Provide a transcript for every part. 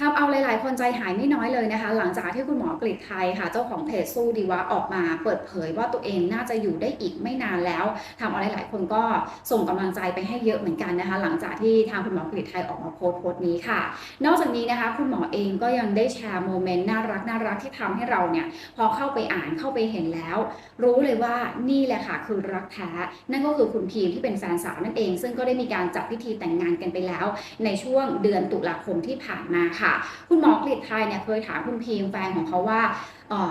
ทำเอาหลาย ๆ คนใจหายไม่น้อยเลยนะคะ หลังจากที่คุณหมอกฤษไทยค่ะ เจ้าของเพจสู้ดีวะออกมาเปิดเผยว่าตัวเองน่าจะอยู่ได้อีกไม่นานแล้วทำเอาหลาย ๆ คนก็ส่งกำลังใจไปให้เยอะเหมือนกันนะคะ หลังจากที่ทางคุณหมอกฤษไทยออกมาโพสต์โพสต์นี้ค่ะ นอกจากนี้นะคะ คุณหมอเองก็ยังได้แชร์โมเมนต์น่ารักน่ารักที่ทำให้เราเนี่ยพอเข้าไปอ่านเข้าไปเห็นแล้ว รู้เลยว่านี่แหละค่ะคือรักแท้นั่นก็คือคุณพีมที่เป็นแฟนสาวนั่นเอง ซึ่งก็ได้มีการจัดพิธีแต่งงานกันไปแล้ว ในช่วงเดือนตุลาคมที่ผ่านมาค่ะคุณหมอกฤษไทยเนี่ยเคยถามคุณพีมแฟนของเขาว่า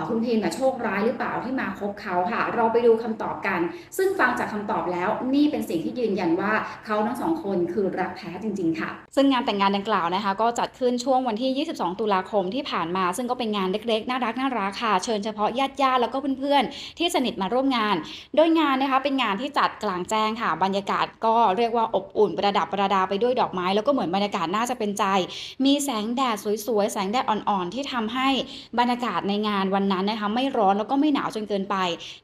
คุณพีมเนี่ยโชคร้ายหรือเปล่าที่มาคบเขาค่ะ เราไปดูคำตอบกัน ซึ่งฟังจากคำตอบแล้วนี่เป็นสิ่งที่ยืนยันว่าเขาทั้งสองคนคือรักแท้จริง ๆ ค่ะ ซึ่งงานแต่งงานดังกล่าวนะคะ ก็จัดขึ้นช่วงวันที่ 22 ตุลาคมที่ผ่านมา ซึ่งก็เป็นงานเล็กๆ น่ารักน่ารักค่ะ เชิญเฉพาะญาติญาติๆแล้วก็เพื่อนๆ ที่สนิทมาร่วมงาน โดยงานนะคะเป็นงานที่จัดกลางแจ้งค่ะ บรรยากาศก็เรียกว่าอบอุ่นประดับประดาไปด้วยดอกไม้ แล้วก็เหมือนบรรยากาศน่าจะเป็นใจ มีแสงแดดสวยๆ แสงแดดอ่อนๆ ที่ทำให้บรรยากาศในงานวันนั้นนะคะไม่ร้อนแล้วก็ไม่หนาวจนเกินไป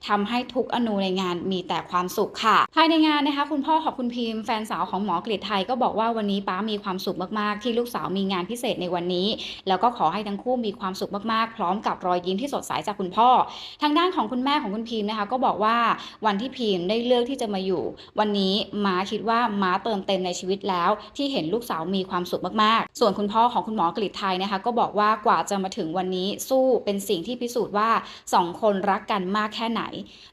ทำให้ทุกอนูในงานมีแต่ความสุขค่ะ ภายในงานนะคะคุณพ่อของคุณพิมพ์แฟนสาวของหมอกฤษไทยก็บอกว่าวันนี้ป้ามีความสุขมากๆ ที่ลูกสาวมีงานพิเศษในวันนี้ แล้วก็ขอให้ทั้งคู่มีความสุขมากๆ พร้อมกับรอยยิ้มที่สดใสจากคุณพ่อ ทางด้านของคุณแม่ของคุณพิมพ์นะคะ ก็บอกว่าวันที่พิมพ์ได้เลือกที่จะมาอยู่ วันนี้ม้าคิดว่าม้าเติมเต็มในชีวิตแล้ว ที่เห็นลูกสาวมีความสุขมากๆ ส่วนคุณพ่อของคุณหมอกฤษไทยนะคะ ก็บอกว่ากว่าจะมาถึงวันนี้สู้เป็นสิ่งที่พิสูจน์ว่าสองคนรักกันมากแค่ไหน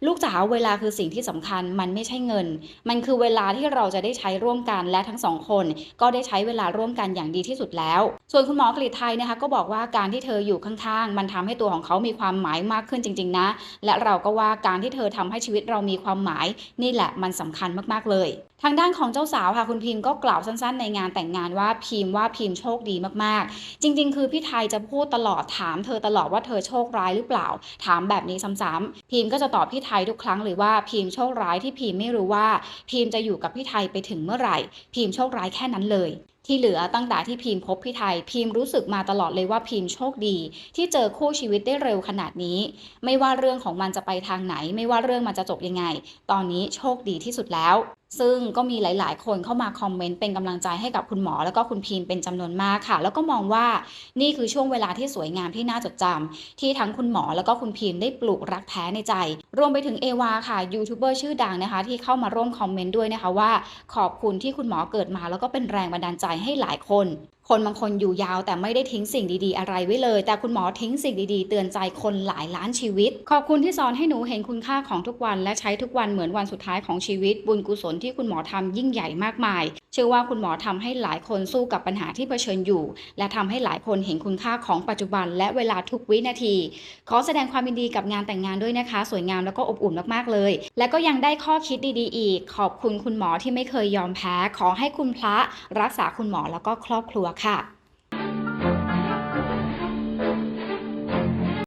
ลูกจ๋าเวลาคือสิ่งที่สำคัญมันไม่ใช่เงิน มันคือเวลาที่เราจะได้ใช้ร่วมกันและทั้งสองคน ก็ได้ใช้เวลาร่วมกันอย่างดีที่สุดแล้ว ส่วนคุณหมอกฤษไทยนะคะก็บอกว่าการที่เธออยู่ข้างๆ มันทำให้ตัวของเขามีความหมายมากขึ้นจริง ๆ นะ และเราก็ว่าการที่เธอทำให้ชีวิตเรามีความหมายนี่แหละมันสำคัญมากๆเลยทางด้านของเจ้าสาวค่ะคุณพิมก็กล่าวสั้นๆ ในงานแต่งงานว่าพิมว่าพิมโชคดีมากๆ จริง ๆ คือพี่ไทยจะพูดตลอดถามเธอตลอดว่าเธอโชคร้ายหรือเปล่า ถามแบบนี้ซ้ำๆพิมก็จะตอบพี่ไทยทุกครั้งเลยว่าพิมโชคร้ายที่พิมไม่รู้ว่า พิมจะอยู่กับพี่ไทยไปถึงเมื่อไหร่ พิมโชคร้ายแค่นั้นเลยที่เหลือตั้งแต่ที่พิมพบพี่ไทย พิมรู้สึกมาตลอดเลยว่าพิมโชคดี ที่เจอคู่ชีวิตได้เร็วขนาดนี้ ไม่ว่าเรื่องของมันจะไปทางไหน ไม่ว่าเรื่องมันจะจบยังไง ตอนนี้โชคดีที่สุดแล้ว ซึ่งก็มีหลาย ๆ คนเข้ามาคอมเมนต์เป็นกำลังใจให้กับคุณหมอ แล้วก็คุณพีมเป็นจำนวนมากค่ะ แล้วก็มองว่านี่คือช่วงเวลาที่สวยงามที่น่าจดจำที่ทั้งคุณหมอแล้วก็คุณพีมได้ปลูกรักแท้ในใจ รวมไปถึงเอวาค่ะยูทูบเบอร์ชื่อดังนะคะ ที่เข้ามาร่วมคอมเมนต์ด้วยนะคะว่า ขอบคุณที่คุณหมอเกิดมา แล้วก็เป็นแรงบันดาลใจให้หลายคนคนบางคนอยู่ยาวแต่ไม่ได้ทิ้งสิ่งดีๆ อะไรไว้เลย แต่คุณหมอทิ้งสิ่งดีๆ เตือนใจคนหลายล้านชีวิต ขอบคุณที่สอนให้หนูเห็นคุณค่าของทุกวัน และใช้ทุกวันเหมือนวันสุดท้ายของชีวิต บุญกุศลที่คุณหมอทำยิ่งใหญ่มากมายเชื่อว่าคุณหมอทำให้หลายคนสู้กับปัญหาที่เผชิญอยู่ และทำให้หลายคนเห็นคุณค่าของปัจจุบันและเวลาทุกวินาที ขอแสดงความยินดีกับงานแต่งงานด้วยนะคะ สวยงามแล้วก็อบอุ่นมากๆเลย และก็ยังได้ข้อคิดดีๆ อีก ขอบคุณคุณหมอที่ไม่เคยยอมแพ้ ขอให้คุณพระรักษาคุณหมอแล้วก็ครอบครัวค่ะ